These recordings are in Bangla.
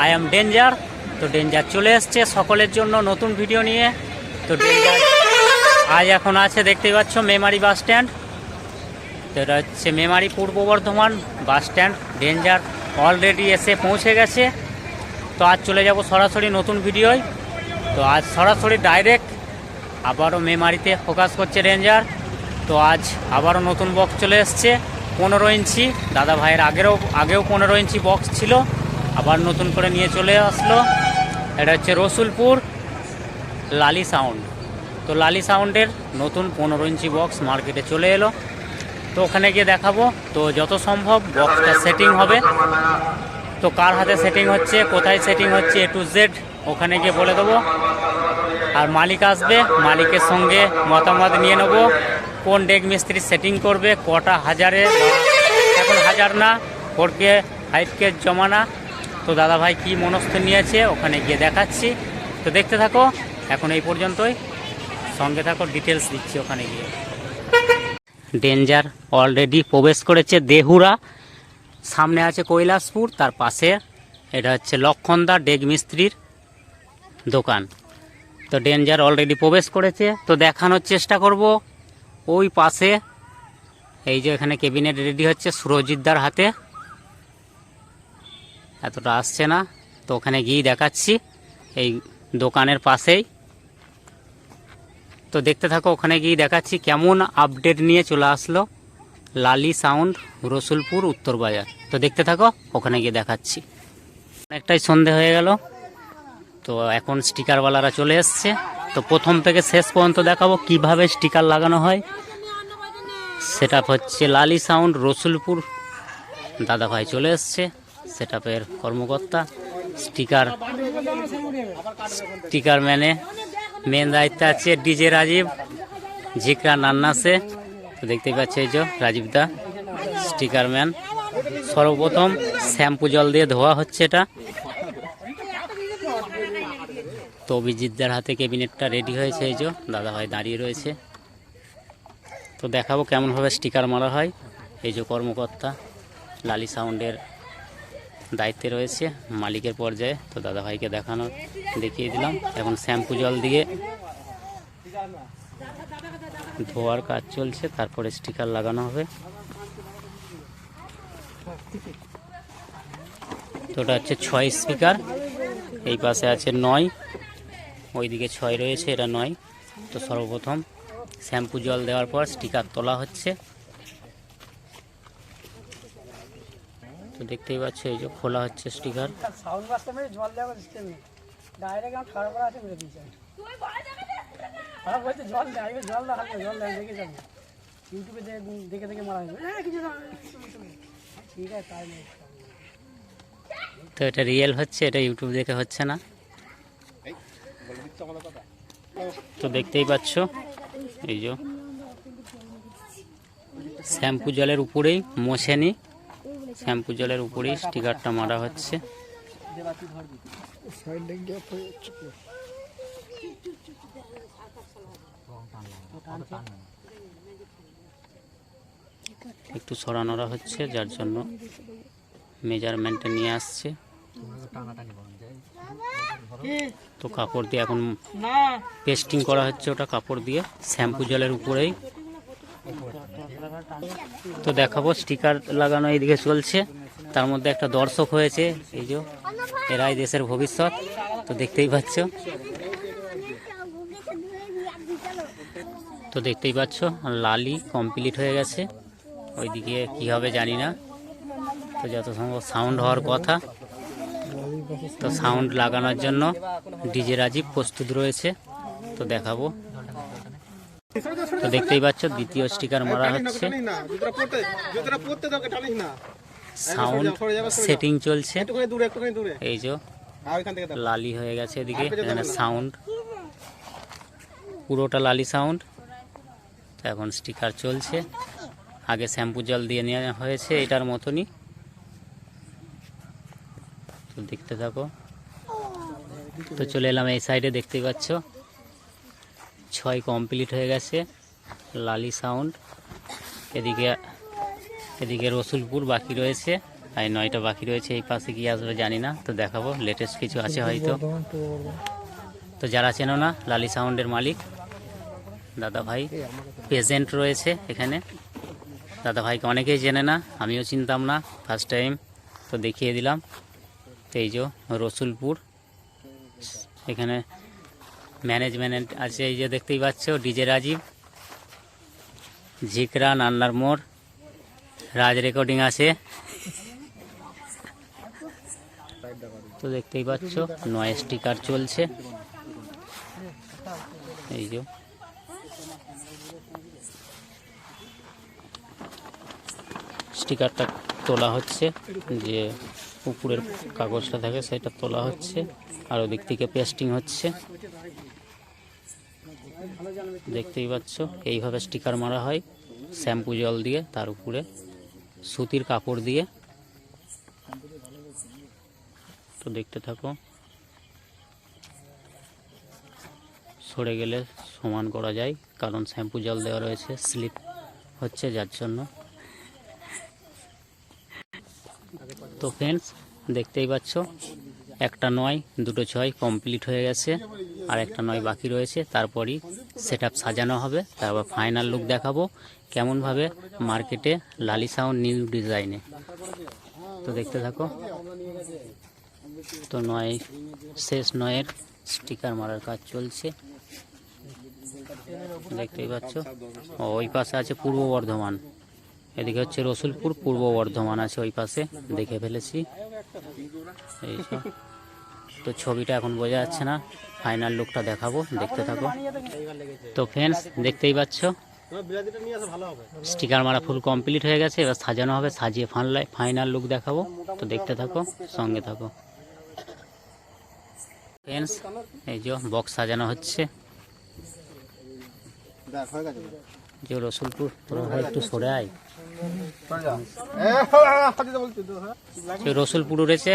আই এম ডেঞ্জার তো ডেঞ্জার চলে এসছে সকলের জন্য নতুন ভিডিও নিয়ে। তো ডেঞ্জার আজ এখন আছে দেখতেই পাচ্ছ মেমারি বাস স্ট্যান্ড তো এটা হচ্ছে Memari Purba Bardhaman bus stand danger already এসে পৌঁছে গেছে। তো আজ চলে যাব সরাসরি নতুন ভিডিওয় তো আজ সরাসরি ডাইরেক্ট আবারও মেমারিতে ফোকাস করছে রেঞ্জার তো আজ আবারও নতুন বক্স চলে এসছে, পনেরো ইঞ্চি। দাদা ভাইয়ের আগেরও, আগেও পনেরো ইঞ্চি বক্স ছিল। আবার নতুন করে নিয়ে চলে আসলো। এটা হচ্ছে রসুলপুর লালি সাউন্ড। তো লালি সাউন্ডের নতুন পনেরো ইঞ্চি বক্স মার্কেটে চলে এলো। তো ওখানে গিয়ে দেখাবো। তো যত সম্ভব বক্সটা সেটিং হবে। তো কার হাতে সেটিং হচ্ছে, কোথায় সেটিং হচ্ছে এ টু জেড ওখানে গিয়ে বলে দেবো। আর মালিক আসবে, মালিকের সঙ্গে মতামত নিয়ে নেব। কোন ডেক মিস্ত্রি সেটিং করবে, কটা হাজারে এখন হাজার না ফোর কে ফাইভ কে জমানা। তো দাদা ভাই কী মনস্থ নিয়েছে, ওখানে গিয়ে দেখাচ্ছি। তো দেখতে থাকো, এখন এই পর্যন্তই। সঙ্গে থাকো ডিটেলস দিচ্ছি ওখানে গিয়ে। ডেঞ্জার অলরেডি প্রবেশ করেছে দেহুরা। সামনে আছে কৈলাসপুর, তার পাশে। এটা হচ্ছে লক্ষণদা ডেগ মিস্ত্রির দোকান। তো ডেঞ্জার অলরেডি প্রবেশ করেছে। তো দেখানোর চেষ্টা করব। ওই পাশে, এই যে এখানে ক্যাবিনেট রেডি হচ্ছে সুরজিৎদার হাতে। এতটা আসছে না। তো ওখানে গিয়ে দেখাচ্ছি এই দোকানের পাশেই। তো দেখতে থাকো, ওখানে গিয়ে দেখাচ্ছি কেমন আপডেট নিয়ে চলে আসলো লালি সাউন্ড রসুলপুর উত্তর বাজার। তো দেখতে থাকো, ওখানে গিয়ে দেখাচ্ছি। অনেকটাই সন্ধে হয়ে গেল। তো এখন স্টিকারওয়ালারা চলে এসছে। তো প্রথম থেকে শেষ পর্যন্ত দেখাবো কীভাবে স্টিকার লাগানো হয়। সেটা হচ্ছে লালি সাউন্ড রসুলপুর দাদা ভাই চলে এসছে। সেটাপের কর্মকর্তা, স্টিকার স্টিকার ম্যানে মেন দায়িত্বে আছে ডিজে রাজীব, ঝিকরা নান্নাসে। তো দেখতেই পাচ্ছি এই যে রাজীব দা, স্টিকার ম্যান। সর্বপ্রথম শ্যাম্পু জল দিয়ে ধোয়া হচ্ছে এটা। তো অভিজিৎদার হাতে ক্যাবিনেটটা রেডি হয়েছে এই যে, দাদা ভাই দাঁড়িয়ে রয়েছে। তো দেখাবো কেমনভাবে স্টিকার মারা হয়। এই যে কর্মকর্তা, লালি সাউন্ডের দায়িত্বে রয়েছে, মালিকের পর্যায়ে। তো দাদা ভাইকে দেখানো দেখিয়ে দিলাম। এখন শ্যাম্পু জল দিয়ে ধোয়ার কাজ চলছে, তারপরে স্টিকার লাগানো হবে। তো ওটা হচ্ছে ছয় স্পিকার, এই পাশে আছে নয়, ওইদিকে ছয় রয়েছে, এটা নয়। তো সর্বপ্রথম শ্যাম্পু জল দেওয়ার পর স্টিকার তোলা হচ্ছে। দেখতেই পাচ্ছ, এই যে খোলা হচ্ছে স্টিকার। সাউন্ড মেরে জল সিস্টেম নেই ডাইরেক্ট আমার খারাপ করা আছে মেরে খারাপ বলছে জল দেয় জল জল দেয় দেখে যাব ইউটিউবে দেখে দেখে মারা যাবে ঠিক আছে তাই নেই তো এটা রিয়েল হচ্ছে, এটা ইউটিউব দেখে হচ্ছে না। তো দেখতেই পাচ্ছ, এই যে। শ্যাম্পু জলের উপরেই মোছেনি শ্যাম্পু জলের উপরেই স্টিকারটা মারা হচ্ছে। একটু সরানোরা হচ্ছে যার জন্য মেজারমেন্টে নিয়ে আসছে। তো কাপড় দিয়ে এখন পেস্টিং করা হচ্ছে ওটা কাপড় দিয়ে। শ্যাম্পু জলের উপরেই তো দেখাবো স্টিকার লাগানো এইদিকে চলছে। তার মধ্যে একটা দর্শক হয়েছে, এই যে এরাই দেশের ভবিষ্যৎ, তো দেখতেই পাচ্ছ। তো দেখতেই পাচ্ছ, লালি কমপ্লিট হয়ে গেছে। ওইদিকে কি হবে জানি না। তো যত সম্ভব সাউন্ড হওয়ার কথা। তো সাউন্ড লাগানোর জন্য ডিজে রাজীব প্রস্তুত রয়েছে। তো দেখাবো। তো দেখতেই পাচ্ছ দ্বিতীয় স্টিকার মারা হচ্ছে। সাউন্ড সেটিং চলছে। এই যে লালি হয়ে গেছে এদিকে এখানে সাউন্ড পুরোটা লালি সাউন্ড তো এখন স্টিকার চলছে। আগে শ্যাম্পু জল দিয়ে নেওয়া হয়েছে এটার মতনই। তো দেখতে থাকো। তো চলে এলাম এই সাইডে দেখতেই পাচ্ছ। ছয় কমপ্লিট হয়ে গেছে, লালি সাউন্ড এদিকে এদিকে রসুলপুর বাকি রয়েছে, আর নয়টা বাকি রয়েছে, এই পাশে কি আসবে জানি না, তো দেখাবো লেটেস্ট কিছু আছে হয়তো। তো যারা চেনো না, লালি সাউন্ডের মালিক, দাদা ভাই প্রেজেন্ট রয়েছে এখানে। দাদা ভাইকে অনেকেই চেনে না, আমিও চিনতাম না ফার্স্ট টাইম তো দেখিয়ে দিলাম। তো এই যে রসুলপুর, এখানে ম্যানেজমেন্ট আছে এই যে দেখতেই পাচ্ছ, ডিজে রাজীব, ঝিকরা, নান্নার মোড়, রাজ রেকর্ডিং আছে। তো দেখতেই পাচ্ছ, নয় স্টিকার চলছে। এই যে। স্টিকারটা তোলা হচ্ছে, যে উপরের কাগজটা থাকে সেটা তোলা হচ্ছে, আর ওদিক থেকে পেস্টিং হচ্ছে। দেখতেই পাচ্ছ, এইভাবে স্টিকার মারা হয় শ্যাম্পু জল দিয়ে, তার উপরে সুতির কাপড় দিয়ে। তো দেখতে থাকো, সরে গেলে সমান করা যায়, কারণ শ্যাম্পু জল দেওয়া রয়েছে স্লিপ হচ্ছে, যার জন্য তো ফ্রেন্ডস দেখতেই পাচ্ছ, একটা নয়, দুটো ছয় কমপ্লিট হয়ে গেছে, আর একটা নয় বাকি রয়েছে, তারপরই সেট সাজানো হবে, তারপর ফাইনাল লুক দেখাবো, কেমনভাবে মার্কেটে লালি সাউন্ড নিউ ডিজাইনে তো দেখতে থাকো, তো নয়, শেষ নয়ের স্টিকার মারার কাজ চলছে। দেখতেই পাচ্ছ ওই পাশে আছে পূর্ব বর্ধমান। এদিকে হচ্ছে রসুলপুর, পূর্ব বর্ধমান আছে ওই পাশে, দেখে ফেলেছি। এই। তো ছবিটা এখন বোঝা যাচ্ছে না, ফাইনাল লুকটা দেখাবো, দেখতে থাকো। তো ফ্রেন্ডস দেখতেই পাচ্ছ স্টিকার মারা ফুল কমপ্লিট হয়ে গেছে, এবার সাজানো হবে, সাজিয়ে ফানলাই ফাইনাল লুক দেখাবো। তো দেখতে থাকো, সঙ্গে থাকো। ফ্রেন্ডস এই যে বক্স সাজানো হচ্ছে। যে রসুলপুর তোরা একটু সরে আয়। যে রসুলপুর উড়েছে,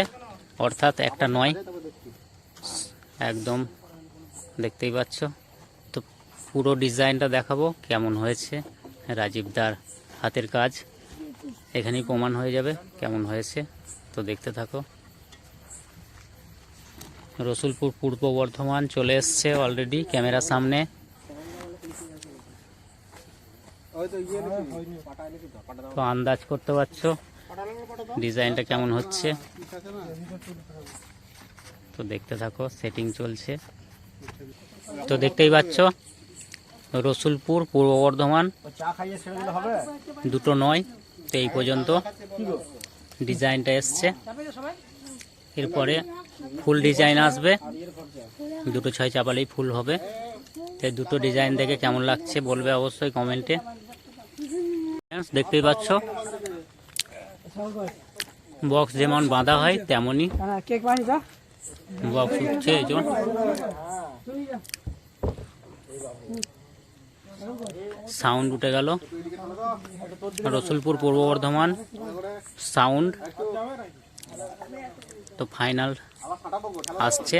অর্থাৎ একটা নয়। একদম, দেখতেই পাচ্ছ। তো পুরো ডিজাইনটা দেখাবো, কেমন হয়েছে, রাজীবদার হাতের কাজ। এখানেই প্রমাণ হয়ে যাবে কেমন হয়েছে। তো দেখতে থাকো। রসুলপুর পূর্ব বর্ধমান চলে এসছে অলরেডি ক্যামেরার সামনে ওই তো ইয়ে নাকি? তো? পাটা দাও তো আন্দাজ করতে পারছ? ডিজাইনটা কেমন হচ্ছে? না? তো দেখতে থাকো সেটিং চলছে। তো দেখতেই পাচ্ছ রসুলপুর পূর্ব বর্ধমান। দুটো নয় তো এই পর্যন্ত ডিজাইনটা এসছে। এরপরে ফুল ডিজাইন আসবে। দুটো ছয় চাপালেই ফুল হবে। তো দুটো ডিজাইন দেখে কেমন লাগছে বলবে অবশ্যই কমেন্টে। দেখতেই পাচ্ছ? বক্স যেমন বাঁধা হয়, তেমনই। বক্স উঠছে যে। সাউন্ড উঠে গেল। রসুলপুর পূর্ব বর্ধমান। সাউন্ড তো ফাইনাল আসছে।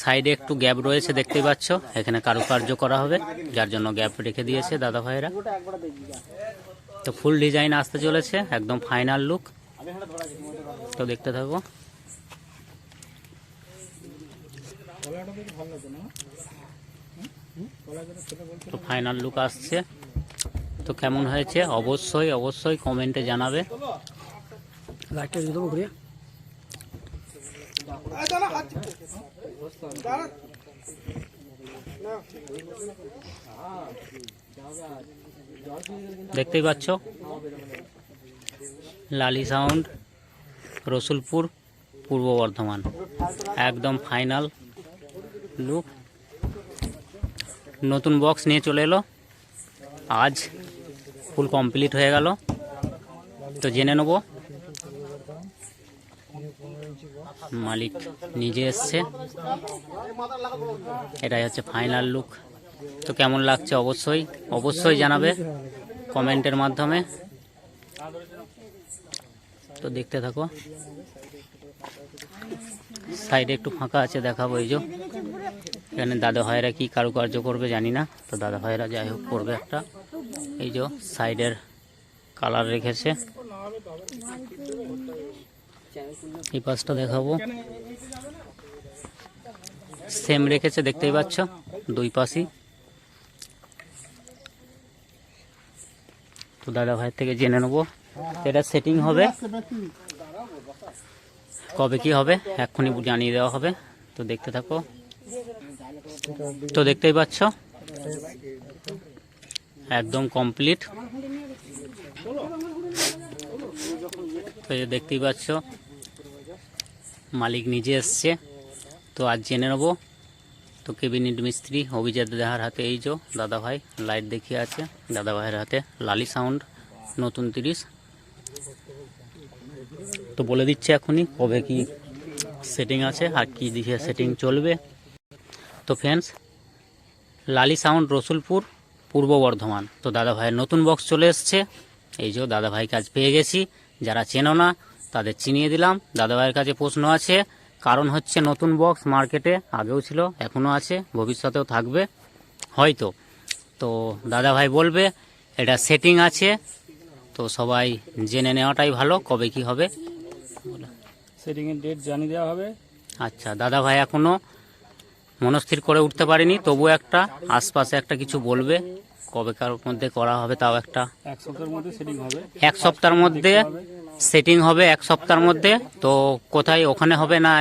সাইডে একটু গ্যাপ রয়েছে, দেখতেই পাচ্ছ। এখানে কারুকার্য করা হবে, যার জন্য গ্যাপ রেখে দিয়েছে দাদা ভাইরা তো ফুল ডিজাইন আসতে চলেছে, একদম ফাইনাল লুক। তো দেখতে থাকো। তো ফাইনাল লুক আসছে। তো কেমন হয়েছে? অবশ্যই অবশ্যই কমেন্টে জানাবে। ঘুরিয়ে। দেখতেই পাচ্ছ? লালি সাউন্ড রসুলপুর, পূর্ব বর্ধমান। একদম ফাইনাল লুক নতুন বক্স নিয়ে চলে এলো। আজ ফুল কমপ্লিট হয়ে গেল। তো জেনে নেব, মালিক নিজে এসছে। এটাই হচ্ছে ফাইনাল লুক তো কেমন লাগছে অবশ্যই অবশ্যই জানাবে কমেন্টের মাধ্যমে। তো দেখতে থাকো। সাইডে একটু ফাঁকা আছে, দেখাবো এই যে। এখানে দাদা ভাইরা কি কারুকার্য করবে জানি না, তো দাদা ভাইরা যাই হোক করবে একটা। এই যে সাইডের কালার রেখেছে। এই পাশটা দেখাবো। সেম রেখেছে, দেখতেই পাচ্ছ, দুই পাশই। তো দাদা ভাইয়ের থেকে জেনে নেব এটা সেটিং হবে। কবে কি হবে, এক্ষুনি জানিয়ে দেওয়া হবে। তো দেখতে থাকো। তো দেখতেই পাচ্ছ, একদম কমপ্লিট তো দেখতেই পাচ্ছ, মালিক নিজে এসছে। তো আজ জেনে নেব তো কেবিনেট মিস্ত্রি অভিজাত দেহার হাতে এই যে দাদা ভাই লাইট দেখিয়ে আছে। দাদা ভাইয়ের হাতে লালি সাউন্ড নতুন তিরিশ। তো বলে দিচ্ছে এখনই কবে কি সেটিং আছে আর কি দিকে সেটিং চলবে। তো ফ্রেন্ডস লালি সাউন্ড রসুলপুর, পূর্ব বর্ধমান। তো দাদা ভাইয়ের নতুন বক্স চলে এসছে। এই যে দাদা ভাই কাজ পেয়ে গেছি। যারা চেনো না, তাদের চিনিয়ে দিলাম। দাদা ভাইয়ের কাছে প্রশ্ন আছে কারণ হচ্ছে নতুন বক্স মার্কেটে আগেও ছিল এখনও আছে ভবিষ্যতেও থাকবে। হয়তো। তো দাদা ভাই বলবে এটা সেটিং আছে তো সবাই জেনে নেওয়াটাই ভালো কবে কি হবে। সেটিংয়ের ডেট জানিয়ে দেওয়া হবে। আচ্ছা দাদা ভাই এখনও মনস্থির করে উঠতে পারিনি তবু একটা আশপাশে একটা কিছু বলবে কবেকার মধ্যে করা হবে তাও একটা। এক সপ্তাহের মধ্যে সেটিং হবে। এক সপ্তাহের মধ্যে সেটিং হবে এক সপ্তাহের মধ্যে। তো কোথায় ওখানে হবে না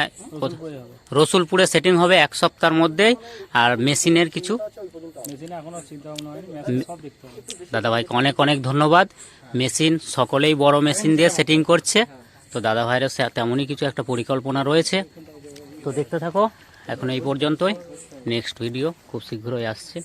রসুলপুরে সেটিং হবে এক সপ্তাহের মধ্যেই আর মেশিনের কিছু। মেশিনে এখনও চিন্তা ভাবনা হয়নি মেশিন সব দেখতে হবে। দাদা ভাইকে অনেক অনেক ধন্যবাদ। মেশিন সকলেই বড় মেশিন দিয়ে সেটিং করছে। তো দাদা ভাইয়েরও তেমনই কিছু একটা পরিকল্পনা রয়েছে। তো দেখতে থাকো এখন এই পর্যন্তই। নেক্সট ভিডিও খুব শীঘ্রই আসছে।